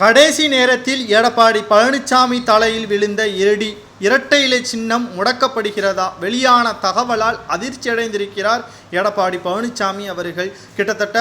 கடைசி நேரத்தில் எடப்பாடி பழனிசாமி தலையில் விழுந்த இரடி இரட்டை இலை சின்னம் முடக்கப்படுகிறதா? வெளியான தகவலால் அதிர்ச்சியடைந்திருக்கிறார் எடப்பாடி பழனிசாமி அவர்கள். கிட்டத்தட்ட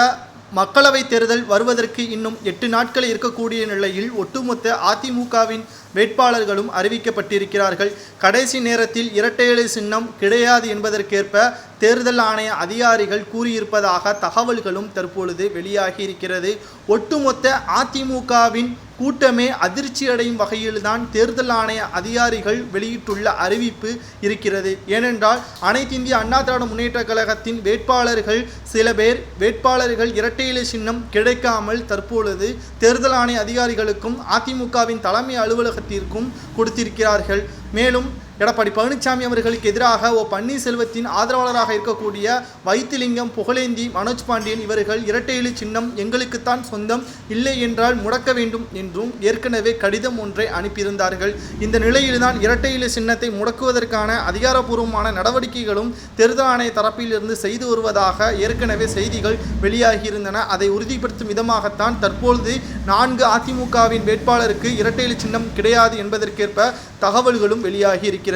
மக்களவைத் தேர்தல் வருவதற்கு இன்னும் எட்டு நாட்கள் இருக்கக்கூடிய நிலையில் ஒட்டுமொத்த அதிமுகவின் வேட்பாளர்களும் அறிவிக்கப்பட்டிருக்கிறார்கள். கடைசி நேரத்தில் இரட்டை இலை சின்னம் கிடையாது என்பதற்கேற்ப தேர்தல் ஆணைய அதிகாரிகள் கூறியிருப்பதாக தகவல்களும் தற்பொழுது வெளியாகி இருக்கிறது ஒட்டுமொத்த அதிமுகவின் கூட்டமே அதிர்ச்சியடையும் வகையில்தான் தேர்தல் ஆணைய அதிகாரிகள் வெளியிட்டுள்ள அறிவிப்பு இருக்கிறது. ஏனென்றால் அனைத்து இந்திய அண்ணா திராவிட முன்னேற்ற கழகத்தின் வேட்பாளர்கள் சில பேர் வேட்பாளர்கள் இரட்டை இலை சின்னம் கிடைக்காமல் தற்பொழுது தேர்தல் ஆணைய அதிகாரிகளுக்கும் அதிமுகவின் தலைமை அலுவலகத்திற்கும் கொடுத்திருக்கிறார்கள். மேலும் எடப்பாடி பழனிசாமி அவர்களுக்கு எதிராக ஓ பன்னீர்செல்வத்தின் ஆதரவாளராக இருக்கக்கூடிய வைத்திலிங்கம் புகழேந்தி மனோஜ் பாண்டியன் இவர்கள் இரட்டை சின்னம் எங்களுக்குத்தான் சொந்தம் இல்லை என்றால் முடக்க வேண்டும் என்றும் ஏற்கனவே கடிதம் ஒன்றை அனுப்பியிருந்தார்கள். இந்த நிலையில்தான் இரட்டை சின்னத்தை முடக்குவதற்கான அதிகாரப்பூர்வமான நடவடிக்கைகளும் தேர்தல் ஆணைய தரப்பிலிருந்து செய்து வருவதாக ஏற்கனவே செய்திகள் வெளியாகியிருந்தன. அதை உறுதிப்படுத்தும் விதமாகத்தான் தற்பொழுது நான்கு அதிமுகவின் வேட்பாளருக்கு இரட்டை சின்னம் கிடையாது என்பதற்கேற்ப தகவல்களும் வெளியாகி இருக்கிறது.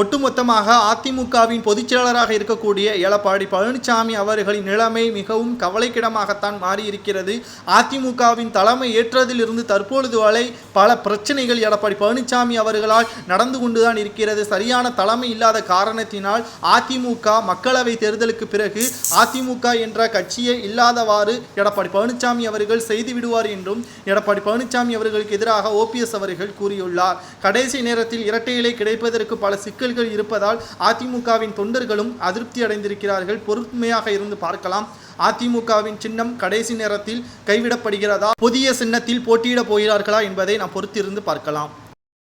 ஒட்டுமொத்தமாக அதிமுகவின் பொதுச்செயலாளராக இருக்கக்கூடிய எடப்பாடி பழனிசாமி அவர்களின் நிலைமை மிகவும் கவலைக்கிடமாகத்தான் மாறியிருக்கிறது. அதிமுகவின் தலைமை ஏற்றதிலிருந்து தற்பொழுது வரை பல பிரச்சனைகள் எடப்பாடி பழனிசாமி அவர்களால் நடந்து கொண்டுதான் இருக்கிறது. சரியான தலைமை இல்லாத காரணத்தினால் அதிமுக மக்களவை தேர்தலுக்கு பிறகு அதிமுக என்ற கட்சியே இல்லாதவாறு எடப்பாடி பழனிசாமி அவர்கள் செய்து விடுவார் என்றும் எடப்பாடி பழனிசாமி அவர்களுக்கு எதிராக ஓபிஎஸ் அவர்கள் கூறியுள்ளார். கடைசி நேரத்தில் இரட்டை இலை கிடைப்பதற்கு பல சிக்கல்கள் இருப்பதால் அதிமுகவின் தொண்டர்களும் அதிருப்தி அடைந்திருக்கிறார்கள். பொறுமையாக இருந்து பார்க்கலாம். அதிமுகவின் சின்னம் கடைசி நேரத்தில் கைவிடப்படுகிறதா? புதிய சின்னத்தில் போட்டியிடப் போகிறார்களா என்பதை நாம் பொறுத்திருந்து பார்க்கலாம்.